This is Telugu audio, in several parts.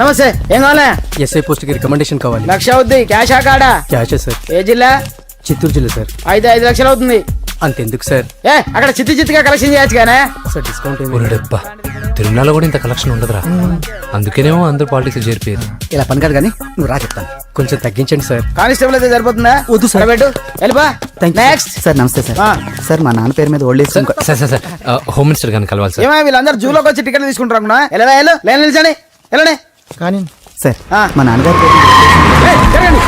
నమస్తే. ఏం కావాలా? ఎస్ఐ పోస్ట్కి రికమెండేషన్ కావాలి. లక్ష అవుద్ది క్యాష్ ఆ కాడా? క్యాషే సార్. ఏ జిల్లా? చిత్తూరు జిల్లా సార్. అయితే ఐదు లక్షలు అవుతుంది. అంతెందుకు సార్. ఏ అక్కడ చిత్తి చిత్తిగా కలెక్షన్ చేయొచ్చు కానీ. సార్ డిస్కౌంట్ ఏమి తిరుమలలో కూడా ఇంత కలెక్షన్ ఉండదురా. అందుకేనేమో అందరు పాలిటిక్స్ చేరిపోయారు. ఇలా పని కాదు కానీ నువ్వు రా చెప్తాను. కొంచెం తగ్గించండి సార్. కానిస్టేబుల్ అయితే సరిపోతుందా? వద్దు సార్. పెట్టు. వెళ్ళిపా. నెక్స్ట్ సార్ నమస్తే సార్. ఆ. సార్ మా నాన్న పేరు మీద old age sir sir sir home minister గారిని కలవాలి సార్. ఏమో వీళ్ళందరూ జూలోకి వచ్చి టికెట్ తీసుకుంటారు అనుకున్నా ఎలా వెళ్ళు. లైన్ నిలిచండి. వెళ్ళండి. కానీ సార్. మా నాన్నగారి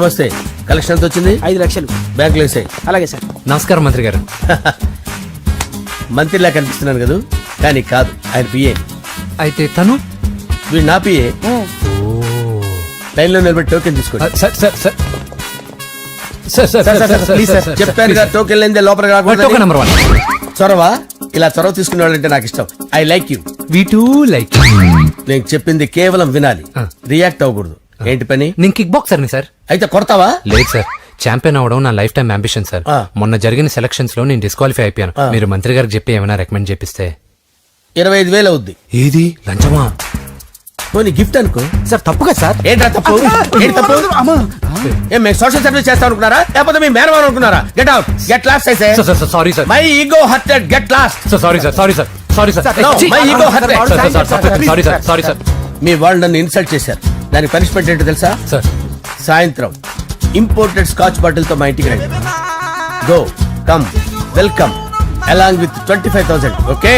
నమస్తే కలెక్షన్ ఎంత వచ్చింది ఐదు లక్షలు బ్యాంకులో వేసాయి అలాగే సార్ నమస్కారం మంత్రి గారు మంత్రిలా కనిపిస్తున్నాను కదా కానీ కాదు ఆయన పిఏ అయితే తను వీడు నా పిఏ లైన్లో నిలబడి టోకెన్ తీసుకోండి సార్ సార్ చెప్పాను టోకెన్ లేదే లోపల నెంబర్ వన్ చొరవ ఇలా చొరవ తీసుకునే వాళ్ళంటే నాకు ఇష్టం I like you we too like నేను చెప్పింది కేవలం వినాలి రియాక్ట్ అవ్వకూడదు ఏంటి పని? నేను కిక్ బాక్సర్ని సార్ అయితే కొడతావా? లేదు సార్ ఛాంపియన్ అవడం నా లైఫ్ టైం అంబిషన్ సార్ ఆ. మొన్న జరిగిన సెలక్షన్స్లో నేను డిస్క్వాలిఫై అయిపోయాను. మీరు మంత్రి గారికి చెప్పి ఏమైనా రికమెండ్ చేపిస్తే. ఇరవై ఐదు వేలు అవుద్ది. ఏది? లంచమా? పోనీ గిఫ్ట్ అనుకో. సార్ తప్పు కదా సార్ ఏంట్రా తప్పు? ఏంటి తప్పు? ఏం మేము సోషల్ సర్వీస్ చేస్తాం అనుకున్నారా లేకపోతే మీ మేనమాన్ అనుకున్నారా? గెట్ అవుట్ గెట్ లాస్ట్ అయితే sir sir sir sorry sir my ego hurted get lost sir sorry sir sorry sir sorry sir No, my ego. Sorry sir sorry sir మీ వాళ్ళు నన్ను ఇన్సల్ట్ చేశారు. దానికి పనిష్మెంట్ ఏంటో తెలుసా? సార్. సాయంత్రం. ఇంపోర్టెడ్ స్కాచ్ బాటిల్తో మా ఇంటికి రండి. Go come welcome along with twenty five thousand okay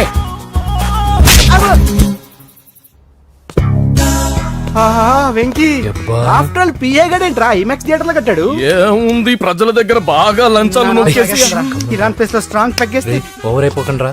Venky. After all PA గడేంట్రా IMAX థియేటర్లో కట్టాడు. ఏముంది? ప్రజల దగ్గర బాగా లంచాలు నొక్కేసి. ఇరాన్ ప్లేస్లో స్ట్రాంగ్ తగ్గేస్తే. ఓవర్ అయిపోకండి రా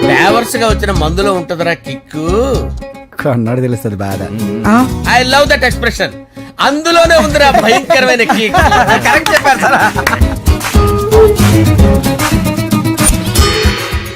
ఫ్లేవర్స్గా వచ్చిన మందులో ఉంటదిరా కిక్కు. కన్నాడు తెలుస్తుంది బాధ. ఐ లవ్ దట్ ఎక్స్ప్రెషన్ అందులోనే ఉందిరా భయంకరమైన కిక్. కరెక్ట్ చెప్పారు సార్.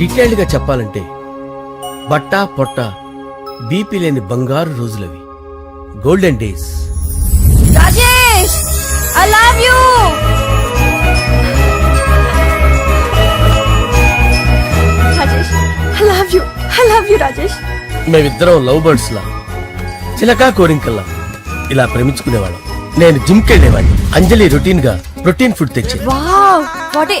డీటెయిల్డ్గా చెప్పాలంటే బట్టా పొట్ట బీపీ లేని బంగారు రోజులవి. Golden days. Rajesh I love you. Rajesh I love you I love you Rajesh. మేమిద్దరం లవ్ బర్డ్స్ లా చిలకా కోరింకల్లా ఇలా ప్రేమించుకునేవాళ్ళం. నేను జిమ్ కెళ్ళేవాడిని అంజలి రొటీన్గా ప్రోటీన్ ఫుడ్ తెచ్చి వావ్ వాట్ ఏ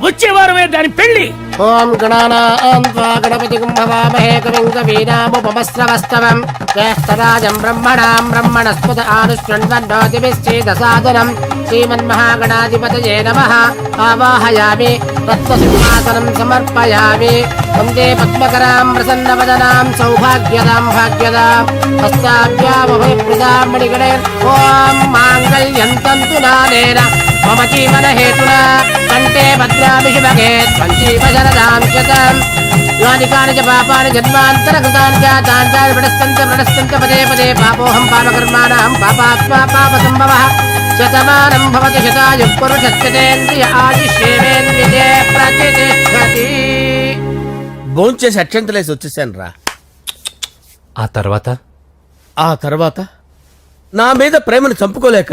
వచ్చే వారమే దాని పెళ్ళి ఓం గణానాం త్వా గణపతిం భవామహే కవిం కవీనాముపమస్రవస్తవం జ్యేష్ఠరాజం బ్రహ్మణాం బ్రహ్మణస్పత ఆనుష్ణ్వన్నోతిభిశ్చేదసాదనం శ్రీమన్మహాగణాధిపతయే నమః. ఆవాహయామి తత్వసింహాసనం సమర్పయామి. వందే పద్మకరాం ప్రసన్నవదనాం సౌభాగ్యదాం భాగ్యదాం. హస్తాభ్యామభయప్రదాం మణిగణే ఓం మాంగళ్యం తంతు నానేన మమ జీవన హేతునా కంటే భద్రామి శుభగే సంజీవ శరదాం శతం యాని కాని చ పాపాని జన్మాంతరకృతాని చ తాని తాని ప్రణశ్యంత ప్రణశ్యంత పదే పదే పాపోహం పాపకర్మాణం పాపాత్మా పాప సంభవ శతమానం భవతి శతాయు పురుషస్యతేంద్రియ ఆయుష్యేంద్రియే ప్రతిష్టతి భోంచేసి అక్షంతలేసి వచ్చేసాను రా. ఆ తర్వాత? ఆ తర్వాత నా మీద ప్రేమను చంపుకోలేక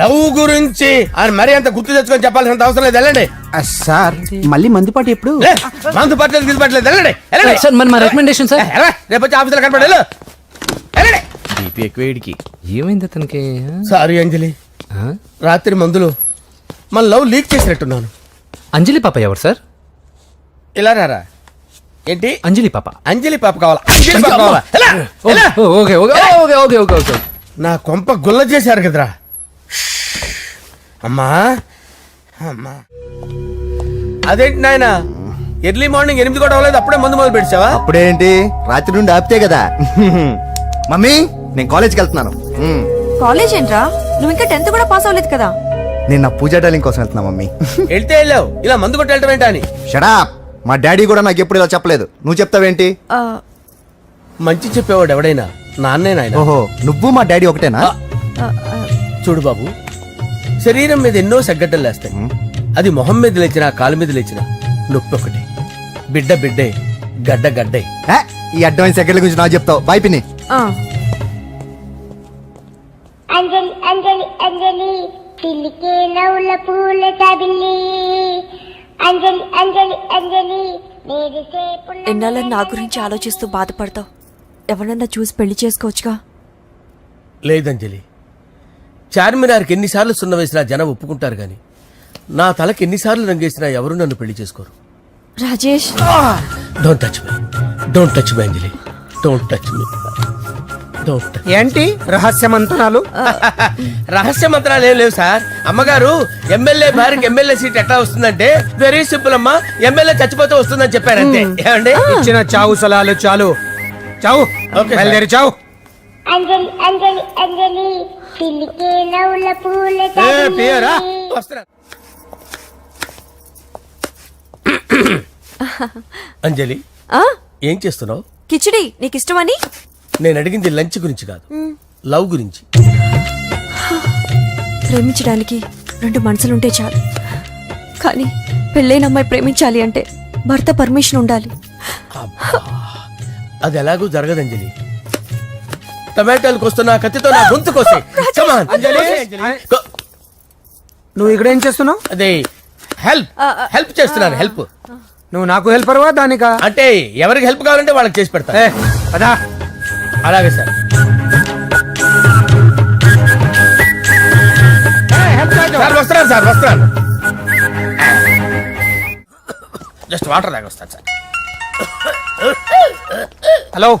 లవ్ గురించి. ఆయన మరీ అంత గుర్తు తెచ్చుకొని చెప్పాల్సినంత అవసరం లేదు. వెళ్ళండి. సార్ మళ్ళీ మందుపాటి ఎప్పుడు? లే, మందు పట్టలేదు గిల్లు పట్టలేదు వెళ్ళండి. వెళ్ళండి. సార్ మరి మా రికమెండేషన్ సార్. ఎలా? రేపు వచ్చి ఆఫీసులో కనపడి వెళ్ళు. వెళ్ళండి. బీపీ ఎక్కువ వీడికి. ఏమైంది అతనికి? సారీ అంజలి. ఆ? రాత్రి మందులో మన లవ్ లీక్ చేసినట్టున్నాను. అంజలి పాప ఎవరు సార్? ఇలా రారా? ఏంటి? అంజలి పాప. అంజలి పాప కావాలా? అంజలి పాప కావాలా? ఎలా? ఓ, ఎలా? ఓ, okay okay okay okay okay okay. నా కొంప గుల్ల చేశారు కదరా. అమ్మా? అమ్మా. అదేంటి నాయన? ఎర్లీ మార్నింగ్ ఎనిమిది కూడా అవ్వలేదు అప్పుడే మందు మొదలు పెట్టావా అప్పుడేంటి? రాత్రి నుండి ఆపితే కదా. మమ్మీ నేను కాలేజ్కి వెళ్తున్నాను. మ్మ్. కాలేజ్ ఏంట్రా? నువ్వు ఇంకా టెన్త్ కూడా పాస్ అవ్వలేదు కదా. నేను నా పూజా డాలింగ్ కోసం వెళ్తున్నా మమ్మీ. వెళ్తే వెళ్ళావు. ఇలా మందు కొట్టి వెళ్ళటం ఏంటా అని? షడా మా డాడీ కూడా నాకు ఎప్పుడు ఇలా చెప్పలేదు. నువ్వు చెప్తావేంటి? ఆ, మంచి చెప్పేవాడు ఎవడైనా? నాన్నే నాయన. ఓహో నువ్వు మా డాడీ ఒకటేనా? ఆ, ఆ, చూడు బాబు శరీరం మీద ఎన్నో సగ్గడ్డలు లేస్తాయి. అది మొహం మీద లేచినా కాలు మీద లేచినా నొప్పి ఒకటి బిడ్డ బిడ్డే గడ్డ గడ్డే. ఏ, ఈ అడ్వాన్స్ సెకండ్ల గురించి నాకు చెప్తావు. బాయ్ పిన్ని. ఆ. అంజలి అంజలి అంజలి పిల్లికే నవ్వుల పూల చబిల్లి అంజలి అంజలి అంజలి నేరిసే పుల్ల ఎన్నాళ్ళని నా గురించి ఆలోచిస్తూ బాధపడతావు? ఎవరన్నా చూసి పెళ్ళి చేసుకోవచ్చుగా? లేదంజలి చార్మినార్కి ఎన్నిసార్లు సున్న వేసినా జనం ఒప్పుకుంటారు గాని నా తలకి ఎన్నిసార్లు రంగేసినా ఎవరు నన్ను పెళ్ళి చేసుకోరు. Rajesh. Don't touch me don't touch me Anjali. Don't touch me don't ఏంటి? రహస్య మంతనాలు? రహస్య మంత్రాలు ఏం లేవు సార్. అమ్మగారు ఎమ్మెల్యే భార్యకి ఎమ్మెల్యే సీట్ ఎట్లా వస్తుందంటే వెరీ సింపుల్ అమ్మా ఎమ్మెల్యే చచ్చిపోతే వస్తుందని చెప్పారు అంతే. ఏమండి? ఇచ్చిన చావు సలాలు చాలు. చావు. ఓకే చావు. అంజలి అంజలి అంజలి. పిల్లికే నవ్వుల పూల అంజలి ఆ? ఏం చేస్తున్నావు? కిచిడి నీకు ఇష్టమని నేను అడిగింది లంచ్ గురించి కాదు. లవ్ గురించి. ప్రేమించడానికి రెండు మనసులుంటే చాలు. కానీ పెళ్ళైన అమ్మాయి ప్రేమించాలి అంటే భర్త పర్మిషన్ ఉండాలి. అది ఎలాగూ జరగదు అంజలి. టమాటాలు కోస్తున్నా కత్తితో నా గొంతు కోసే నువ్వు ఇక్కడ ఏం చేస్తున్నావు? అదే హెల్ప్ హెల్ప్ చేస్తున్నాను హెల్ప్ నువ్వు నాకు హెల్పర్వా దానికా? అంటే ఎవరికి హెల్ప్ కావాలంటే వాళ్ళకి చేసి పెడతా. అదా అలాగే సార్. సార్ వస్తున్నాను సార్ వస్తున్నాను. జస్ట్ వాటర్ దాకా వస్తాను సార్ హలో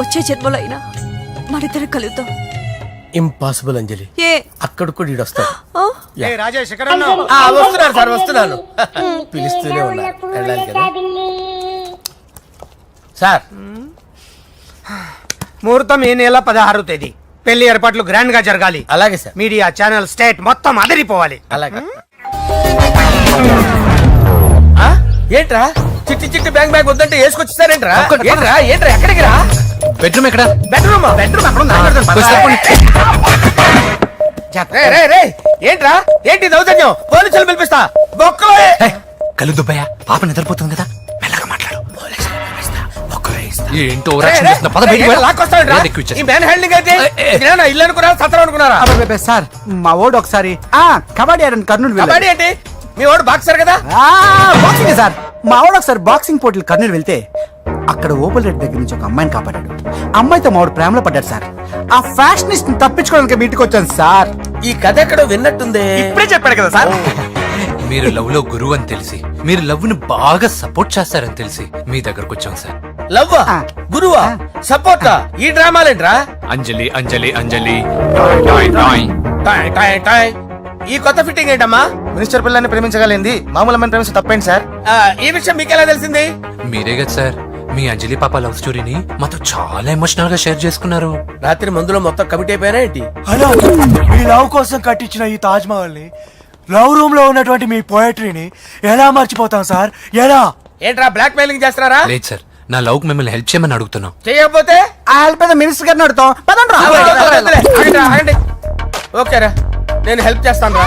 వచ్చే జన్మలో అయినా మనిద్దరు కలుద్దాం. ఇంపాసిబుల్ అంజలి ఏ? అక్కడ కూడా ఈడు వస్తాడు. ఆ? రాజేష్ ఎక్కడ ఆ, వస్తున్నాను సార్ వస్తున్నాను. పిలుస్తూనే ఉన్నారు వెళ్ళాలి కదా. సార్. ముహూర్తం ఈ నెల పదహారు తేదీ. పెళ్ళి ఏర్పాట్లు గ్రాండ్గా జరగాలి. అలాగే సార్. మీడియా ఛానల్ స్టేట్ మొత్తం అదిరిపోవాలి. అలాగే. ఆ? ఏంట్రా? చిట్టి చిట్టి బ్యాంక్ బ్యాంక్ వద్దంటే వేసుకొచ్చేసారేంట్రా? ఒక్కటి- ఏంట్రా? ఏంట్రా? ఎక్కడికి రా? బెడ్రూమ్ ఎక్కడ? బెడ్రూమ్? బెడ్రూమ్ అక్కడ ఉంది, అక్కడ ఉంది. కొంచెం తప్పండి. ఏంట్రా? ఏంటి దౌర్జన్యం? పోలీసులు పిలిపిస్తా. బొక్కలో ఏయ్, కళ్ళు దుబ్బయ్యా. పాప నిద్రపోతుంది కదా. మెల్లగా మాట్లాడు. ఏంటో రే, ఓవరాక్షన్ రే, చేస్తున్నా. పద బయటికి వెళ్ళు. ఎక్కువ ఇచ్చేస్తా. ఈ మ్యాన్ హ్యాండింగ్ అయితే ఇల్లు అనుకున్నారా? సత్రం అనుకున్నారా? అబ్బబ్బబ్బే, సార్ మా ఓడు ఒకసారి ఆ కబడ్డీ ఆడని కర్నూలు వెళ్ళాడు. కబడ్డీ ఏంటి? మీ వాడు బాక్సర్ కదా? ఆ, బాక్సింగ్ సార్. మా వాడు ఒకసారి బాక్సింగ్ పోటీలు కర్నూలు వెళ్తే అక్కడ ఓపెల్ రెడ్డి దగ్గర నుంచి ఒక అమ్మాయిని కాపాడాడు. అమ్మాయితో మా వాడు ప్రేమలో పడ్డాడు సార్. ఆ ఫ్యాషనిస్ట్ తప్పించుకోవడానికి మీ ఇంటికి వచ్చాను సార్. ఈ కథ ఎక్కడో విన్నట్టుంది. ఇప్పుడే చెప్పాడు కదా సార్. మీరు లవ్లో గురువు అని తెలిసి మీరు లవ్ని బాగా సపోర్ట్ చేస్తారని తెలిసి మీ దగ్గరకు వచ్చాం సార్. లవ్. గురువా? సపోర్టా? ఈ డ్రామాలేంట్రా? అంజలి అంజలి అంజలి. ఈ కొత్త ఫిట్టింగ్ ఏంటమ్మా? మినిస్టర్ పిల్లల్ని ప్రేమించగలిగింది. మామూలు అమ్మని ప్రేమించి తప్పేంటి సార్? ఆ, ఈ విషయం మీకెలా తెలిసింది? మీరే కదా సార్. మీ అంజలి పాప లవ్ స్టోరీని మాతో చాలా ఎమోషనల్గా షేర్ చేసుకున్నారు రాత్రి మందులో మొత్తం కమిటీ అయిపోయినా ఏంటి హలో మీ లవ్ కోసం కట్టించిన ఈ తాజ్ మహల్ని లవ్ రూమ్లో ఉన్నటువంటి మీ పోయట్రీని ఎలా మర్చిపోతాం సార్ ఎలా ఏంట్రా బ్లాక్ మెయిలింగ్ చేస్తున్నారా లేదు సార్ నా లవ్కి మిమ్మల్ని హెల్ప్ చేయమని అడుగుతున్నాం చేయకపోతే ఆ హెల్ప్ అయితే మినిస్టర్ గారిని అడుగుతాం పదండి రా. ఆగండి ఆగండి ఓకేరా నేను హెల్ప్ చేస్తాను రా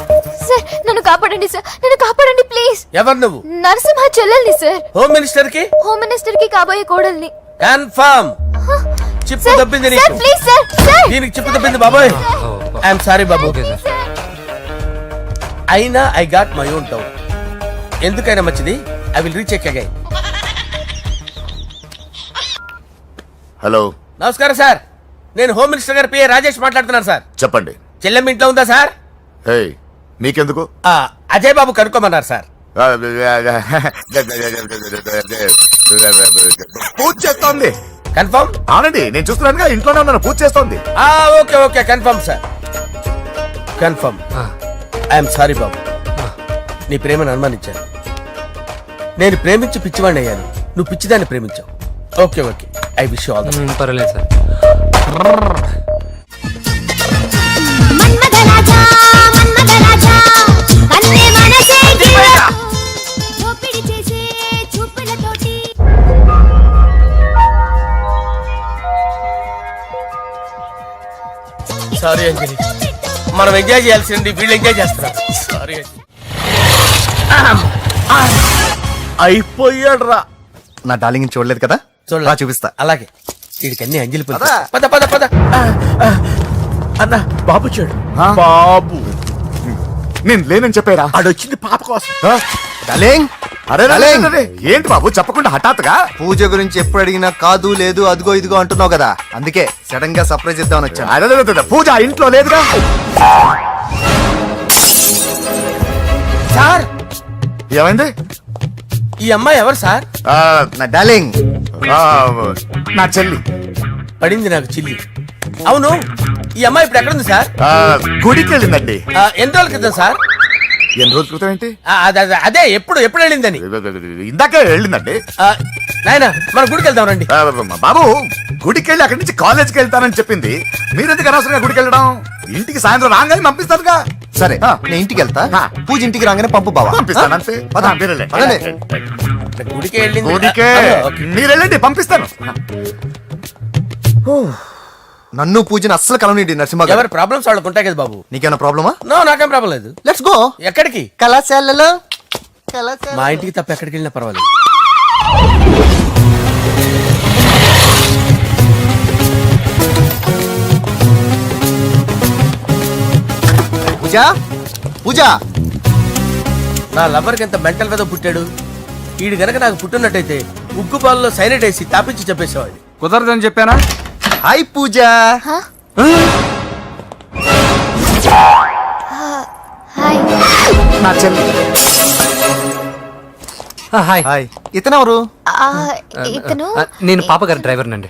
sir నన్ను కాపాడండి సార్. నన్ను కాపాడండి ప్లీజ్. ఎవరు నువ్వు? నరసింహ చెల్లెల్ని సార్. హోమ్ మినిస్టర్కి హోమ్ మినిస్టర్కి కాబోయే కోడల్ని. కన్ఫర్మ్ చిప్పు సార్ దొబ్బింది సార్ నీకు. Please sir sir. దీనికి చిప్పు దొబ్బింది బాబోయ్. ఐఎమ్ సారీ బాబు. అయినా I got my own town ఎందుకైనా మంచిది? I will recheck again hello నమస్కారం సార్. నేను హోమ్ మినిస్టర్ గారి పిఏ రాజేష్ మాట్లాడుతున్నాను సార్. చెప్పండి. చెల్లెమ్మ ఇంట్లో ఉందా సార్? హే మీకెందుకు ఆ, అజయ్ బాబు కనుక్కోమన్నారు సార్ పూజ చేస్తోంది కన్ఫర్మ్ అవునండి నేను చూస్తున్నానుగా ఇంట్లోనే ఉన్నాను పూజ చేస్తోంది okay okay confirm sir confirm ఆ, ఐఎమ్ సారీ బాబు నీ ప్రేమను అనుమానించాను నేను ప్రేమించి పిచ్చివాడిని అయ్యాను నువ్వు పిచ్చిదాన్ని ప్రేమించావు okay okay I wish all పర్వాలేదు సార్ సారీ అంజలి మనం ఎంజాయ్ చేయాల్సింది వీళ్ళు ఎంజాయ్ చేస్తున్నారు. సారీ అయిపోయాడు రా నా డార్లింగ్ చూడలేదు కదా? చూడలే. చూపిస్తా. అలాగే. వీడికి అన్ని అంజలి. పద. పద పద పద. అన్న బాబు చూడు? బాబు. నేను లేనని చెప్పారా? ఆడొచ్చింది పాప కోసం. డార్లింగ్? అరే రే, డార్లింగ్. రే, రే, ఏంటి బాబు? చెప్పకుండా హఠాత్తుగా? పూజ గురించి ఎప్పుడు అడిగినా కాదు లేదు అదిగో ఇదిగో అంటున్నావు కదా. అందుకే సడన్గా సర్ప్రైజ్ ఇద్దామని వచ్చాను. అరే, పూజ ఇంట్లో లేదుగా? సార్! ఏమైంది? ఈ అమ్మాయి ఎవరు సార్? ఆ, నా డార్లింగ్. ఆ, నా చెల్లి. పడింది నాకు చిల్లి. అవును ఈ అమ్మాయి ఇప్పుడు ఎక్కడ ఉంది సార్? ఆ, గుడికి వెళ్ళిందండి. ఆ, ఎన్ని రోజుల క్రితం సార్? ఎన్ని రోజుల క్రితం ఏంటి? ఆ, అదే అదే, అదే ఎప్పుడు ఎప్పుడు వెళ్ళిందని? ఇందాకే వెళ్ళిందండి. ఆ, నాయనా మన గుడికి వెళ్దాం రండి. ఆ, బాబు గుడికి వెళ్ళి అక్కడి నుంచి కాలేజ్కి వెళ్తానని చెప్పింది. మీరెందుకు అనవసరంగా గుడికి వెళ్ళడం? ఇంటికి సాయంత్రం రాగానే పంపిస్తారుగా. సరే నేను ఇంటికి వెళ్తా. పూజ ఇంటికి రాగానే పంపు బావా. పంపిస్తాను అంతే. పద. ఆ, మీరు వెళ్ళండి. పదండి. గుడికి వెళ్ళింది. గుడికే. ఆ, ఓకే. మీరు వెళ్ళండి పంపిస్తాను. నన్ను పూజని అస్సలు కలవనిండి నరసింహ గారు ఎవరి ప్రాబ్లమ్స్ వాళ్ళకు ఉంటాయి కదా బాబు? నీకేమైనా ప్రాబ్లమా నో నాకేం ప్రాబ్లం లేదు. లెట్స్ గో ఎక్కడికి? కళాశాలలో. మా ఇంటికి తప్ప ఎక్కడికి వెళ్ళినా పర్వాలేదు. పూజ? పూజ? నా లవర్కి ఎంత మెంటల్ మీద పుట్టాడు? వీడు గనక నాకు పుట్టినట్టయితే ఉగ్గు పాలలో సైనట్ వేసి తాపించి చెప్పేసేవాడిని కుదరదని చెప్పానా? హాయ్ పూజ. హాయ్. నా చెల్లి హాయ్. హాయ్. ఇతను నేను పాప గారి డ్రైవర్ నండి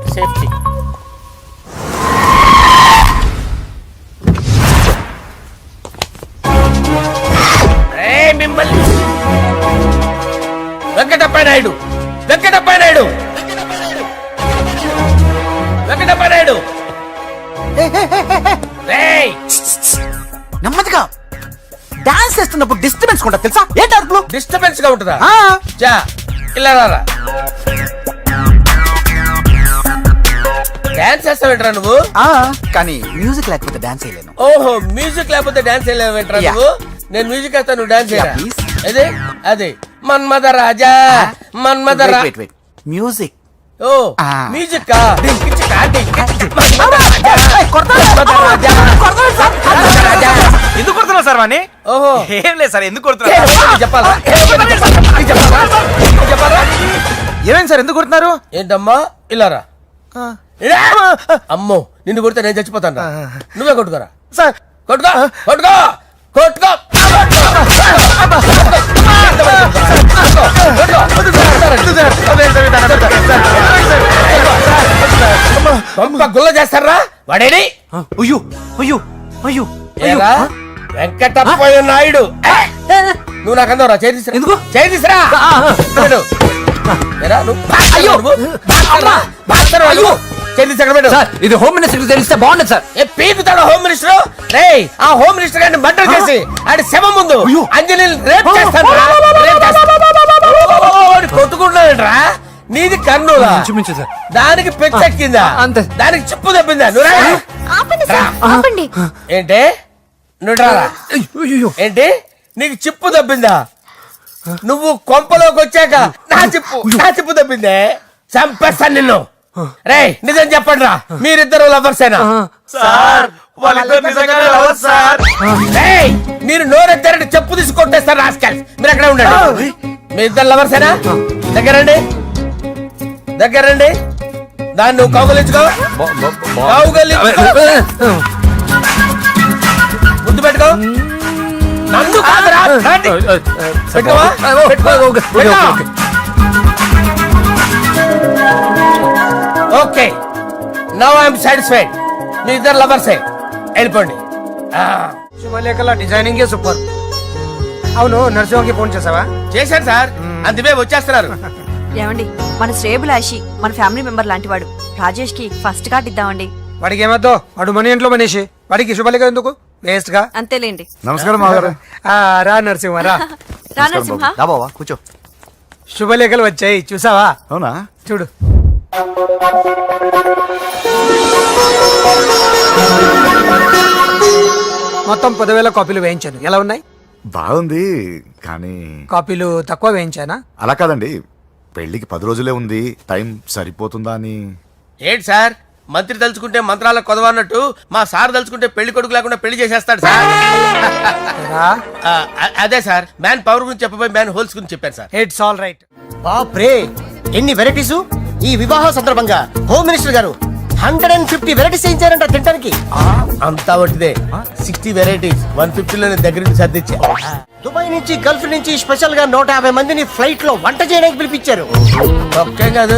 వెంకటప్ప నాయుడు వెంకటప్ప నాయుడు వెంకటప్ప నాయుడు నెమ్మదిగా డాన్స్ చేస్తున్నప్పుడు డిస్టర్బెన్స్ కూడా తెలుసా? ఏంటి అరుపులు డిస్టర్బెన్స్గా ఉంటుందా? ఆ, చా ఇలా రారా. డాన్స్ చేస్తావేంట్రా నువ్వు? ఆ, కానీ మ్యూజిక్ లేకపోతే డాన్స్ చేయలేను. ఓహో మ్యూజిక్ లేకపోతే డాన్స్ వేయలేవేంట్రా Yeah. నువ్వు? నేను మ్యూజిక్ వేస్తా నువ్వు డాన్స్ please. అదే అదే. మన్మద రాజా మన్మద మ్యూజిక్ ఓ. మ్యూజిక్? ఎందుకు కొడుతున్నావు సార్ వాణ్ణి? ఓహో. ఏం లేదు సార్ ఎందుకు నీకు చెప్పాలా? ఏ, నీకు చెప్పాలా? నీకు చెప్పాలా? నీకు చెప్పాలా? ఏమైంది సార్ ఎందుకు కొడుతున్నారు? ఏంటమ్మా? ఇలా రా. ఇలా. అమ్మో నిన్ను కొడితే నేను చచ్చిపోతాను. నువ్వే కొట్టుకోరా. సార్. కొట్టుకో కొట్టుకో. కొట్టుకో గుల్ల చేస్తారా వాడేడి? అయ్యో అయ్యో అయ్యో ఏరా? వెంకటప్పయ్య నాయుడు! నువ్వు నాకు అందవరా? చేయి తీసురా. ఎందుకు? చేయి తీసురా. అక్కడ పెట్టు. సార్ ఇది హోమ్ మినిస్టర్ తెలిస్తే బాగుండదు సార్. ఏ పీకుతాడు హోమ్ మినిస్టర్? రే ఆ హోమ్ మినిస్టర్ గారిని మర్డర్ చేసి ఆడి శవం ముందు అంజలి రేప్ చేస్తాను కొట్టుకుంటున్నాడంట్రా. నీది కన్నులా ఇంచుమించు సార్. దానికి పెచ్చెక్కిందా అంతే. దానికి చెప్పు తప్పిందా. ఆపండి ఏంటి? నువ్వు రారా అయ్యో ఏంటి? నీకు చిప్పు తప్పిందా నువ్వు కొంపలోకి వచ్చాక నా చిప్పు నా చిప్పు తప్పిందే చంపేస్తాను నిన్ను. రే నిజం చెప్పండి రా. మీరిద్దరు లవర్సేనా? సార్ లవర్స్ మీరు నోరెత్తారంటే చెప్పు తీసి కొట్టేస్తారు రాస్కల్స్ మీరు అక్కడే ఉండండి? మీ ఇద్దరు లవర్సేనా? దగ్గరండి దగ్గరండి దాన్ని నువ్వు కౌగలించుకో. కౌగలించుకో. ముద్దు పెట్టుకో. నన్ను కాదురా. పెట్టుకోవా? పెట్టుకో. ఓకే నవ్ ఐఎమ్ సాటిస్ఫైడ్ మీ ఇద్దరు లవర్సే వెళ్ళిపోండి. శుభలేఖల డిజైనింగ్ సూపర్. అవును నరసింహకి ఫోన్ చేసావా? చేశాను సార్. అందుకే వచ్చేస్తున్నారు. ఏమండి మన శ్రేయబులాషి మన ఫ్యామిలీ మెంబర్ లాంటి వాడు రాజేష్కి ఫస్ట్ కార్డ్ ఇద్దామండి. వాడికి ఏమద్దో? వాడు మన ఇంట్లో మనిషి. వాడికి శుభలేఖ ఎందుకు? వేస్ట్గా? అంతేలేండి. నమస్కారం రా నరసింహ రా. రా నరసింహ. కూర్చో. శుభలేఖలు వచ్చాయి చూసావా? అవునా? చూడు. మొత్తం పదివేల కాపీలు వేయించాను. ఎలా ఉన్నాయి? బాగుంది కానీ కాపీలు తక్కువ వేయించానా? అలా కాదండి. పెళ్ళికి పది రోజులే ఉంది. టైం సరిపోతుందా అని. ఏంటి సార్? మంత్రి తలుచుకుంటే మంత్రాలకు కొదవన్నట్టు మా సార్ తలుచుకుంటే పెళ్ళి కొడుకు లేకుండా పెళ్ళి చేసేస్తాడు సార్. ఆ, అ- అదే సార్. మ్యాన్ పవర్ గురించి చెప్పబోయి మ్యాన్ హోల్స్ గురించి చెప్పాను సార్. ఇట్స్ ఆల్ రైట్ బాప్రే ఎన్ని వెరైటీస్ ఈ వివాహ సందర్భంగా హోమ్ మినిస్టర్ గారు హండ్రెడ్ అండ్ ఫిఫ్టీ వెరైటీస్ చేయించారంట తినడానికి అంతా ఒకటిదే సిక్స్టీ వెరైటీస్ వన్ ఫిఫ్టీలో దగ్గర నుంచి సర్దిచ్చా. దుబాయ్ నుంచి గల్ఫ్ నుంచి స్పెషల్గా నూట యాభై మందిని ఫ్లైట్లో వంట చేయడానికి పిలిపించారు. ఒక్కే కాదు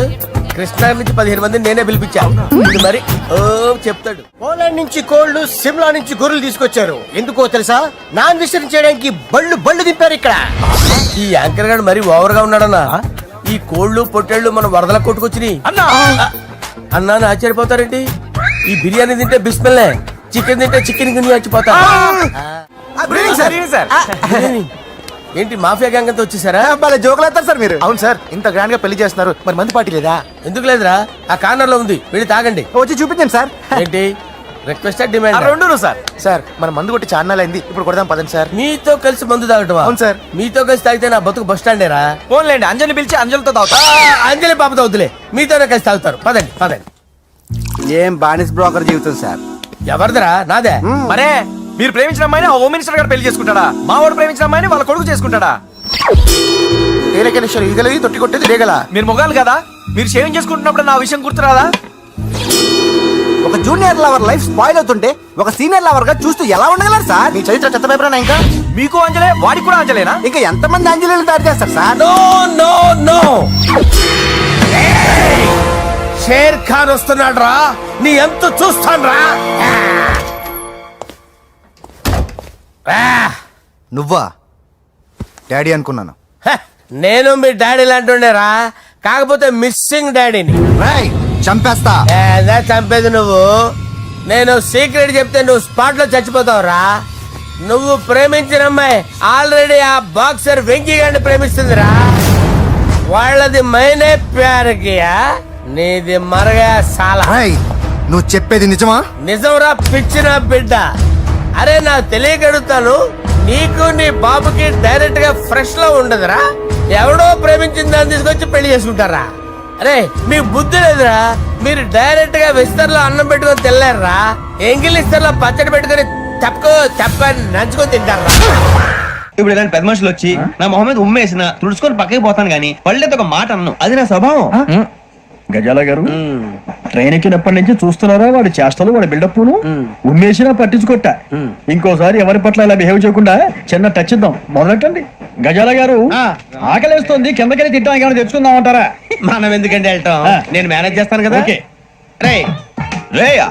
కృష్ణా నుంచి పదిహేను మందిని నేనే పిలిపించా. ఇది మరి ఓ చెప్తాడు. పోలాండ్ నుంచి కోళ్ళు సిమ్లా నుంచి గొర్రెలు తీసుకొచ్చారు. ఎందుకో తెలుసా? నాన్ విసర్జన చేయడానికి బళ్ళు బళ్ళు దింపారు ఇక్కడ. ఈ యాంకర్ గారు మరి ఓవర్గా ఉన్నాడన్నా ఈ కోళ్ళు పొట్టేళ్ళు మన వరదల కొట్టుకొచ్చినాయి. అన్నా! అన్నా అని ఆశ్చర్యపోతారేంటి? ఈ బిర్యానీ తింటే బిస్మిల్లే చికెన్ తింటే చికెన్ గిన్నె బిర్యానీ. ఏంటి మాఫియా గ్యాంగ్ అంతా వచ్చేసారా? భలే జోకులు వేస్తారు సార్ మీరు. అవును సార్. ఇంత గ్రాండ్గా పెళ్ళి చేస్తున్నారు. మరి మంది పార్టీ లేదా? ఎందుకు లేదురా? ఆ కార్నర్లో ఉంది. వెళ్ళి తాగండి. వచ్చి చూపించండి సార్. ఏంటి? రిక్వెస్ట్ డిమాండ్ రెండు సార్. సార్ మన మందు కొట్టి చాన్నాలు అయింది ఇప్పుడు కొడదాం పదండి సార్. మీతో కలిసి మందు తాగటమా? అవును సార్. మీతో కలిసి తాగితే నా బతుకు బస్ స్టాండేరా ఫోన్లేండి అంజలి పిలిచి అంజలితో తాగుతా. ఆ, అంజలి పాప తాగుతులే మీతోనే కలిసి తాగుతారు. పదండి పదండి. ఏం బానిస్ బ్రోకర్ జీవితం సార్? ఎవరిదిరా? నాదే. మరే మీరు ప్రేమించిన అమ్మాయిని ఆ హోమ్ మినిస్టర్ గారు పెళ్ళి చేసుకుంటాడా? మా వాడు ప్రేమించిన అమ్మాయిని వాళ్ళ కొడుకు చేసుకుంటాడా? ఏలకేశ్వరి ఈగలవి తొట్టి కొట్టేది రేగల మీరు మొగాలు కదా? మీరు షేవింగ్ చేసుకుంటున్నప్పుడు నా విషయం గుర్తురాదా? ఒక జూనియర్ లవర్ లైఫ్ స్పాయిల్ అవుతుంటే ఒక సీనియర్ లవర్గా చూస్తూ ఎలా ఉండగలరు సార్? మీ చరిత్ర చెత్త పేపర్ ఇంకా? మీకు అంజలే వాడికి కూడా అంజలేనా? ఇంకా ఎంతమంది అంజలీలు తయారు చేస్తారు sir? No no no. Sher Khan వస్తున్నాడు రా నీ ఎంత చూస్తాను రా నువ్వా? డాడీ అనుకున్నాను. నేను మీ డాడీ లాంటి రా కాకపోతే మిస్సింగ్ డాడీని. రాయ్ చంపేస్తా. ఏదా చంపేది నువ్వు. నేను సీక్రెట్ చెప్తే నువ్వు స్పాట్లో చచ్చిపోతావు రా నువ్వు ప్రేమించిన అమ్మాయి ఆల్రెడీ ఆ బాక్సర్ వెంకీ గారిని ప్రేమిస్తుందిరా. వాళ్ళది మైనే ప్యార్ కియా నీది మరగా సాలా. నువ్వు చెప్పేది నిజమా? నిజంరా పిచ్చిన బిడ్డ. అరే నా తెలియక అడుగుతాను నీకు నీ బాబుకి డైరెక్ట్గా ఫ్రెష్లో ఉండదురా. ఎవడో ప్రేమించిన దాన్ని తీసుకొచ్చి పెళ్ళి చేసుకుంటారా? అరే మీ బుద్ధి లేదురా. మీరు డైరెక్ట్గా విస్తర్లో అన్నం పెట్టుకొని తెల్లారా ఎంగిల్ ఇస్తర్లో పచ్చడి పెట్టుకొని తప్పుకో తప్పని నంచుకొని తింటారా ఇప్పుడు ఇలాంటి పెద్ద మనుషులు వచ్చి నా మొహం మీద ఉమ్మేసిన తుడుచుకొని పక్కకి పోతాను గానీ పళ్ళేతో ఒక మాట అన్ను అది నా స్వభావం. గజాల గారు ట్రైన్ ఎక్కినప్పటి నుంచి చూస్తున్నారా వాడి చేష్టలు వాడి బిల్డప్ ఉమ్మేసినా పట్టించుకోట ఇంకోసారి ఎవరి పట్ల ఇలా బిహేవ్ చేయకుండా చిన్న టచ్ ఇద్దాం. మొదలెట్టండి. గజాల గారు ఆకలేస్తోంది కిందకెళ్ళి తిట్టానికి ఏమైనా తెచ్చుకుందాం అంటారా? మనం ఎందుకంటే వెళ్తాం. నేను మేనేజ్ చేస్తాను కదా. ఓకే. రే రేయా